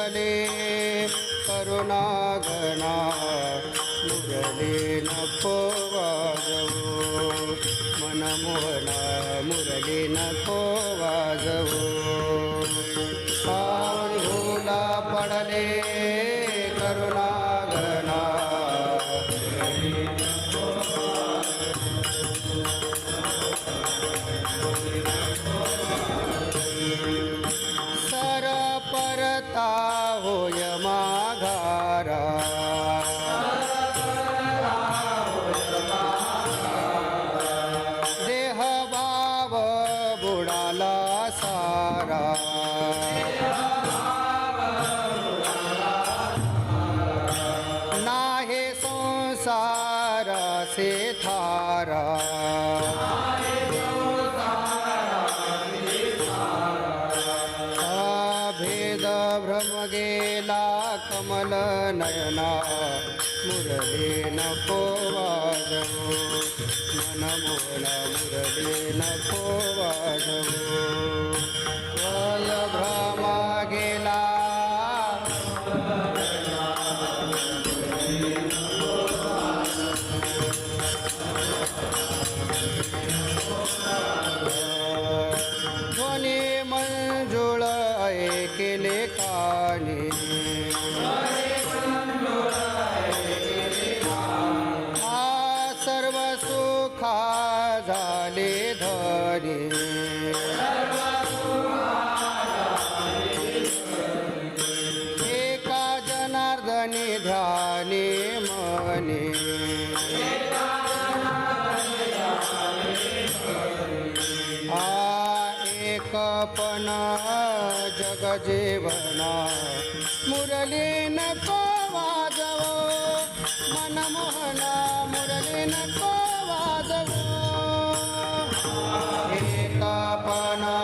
पडले करुणागणा मुरली नको वाजवू मनमोहना मुरली नको वाजवू पाहुणे भोला पडले करुणागणा बुडाला सारा. नाहे संसार से थारा. भेद भ्रम गेला कमल नयना. मुरली नको सर्व सुखा झाले धनी. एका जनार्दनी ध्याने मने. कल्पना जगजीवना मुरलीन को वाजवो मनमोहना मुरलीन को वाजवो। कपना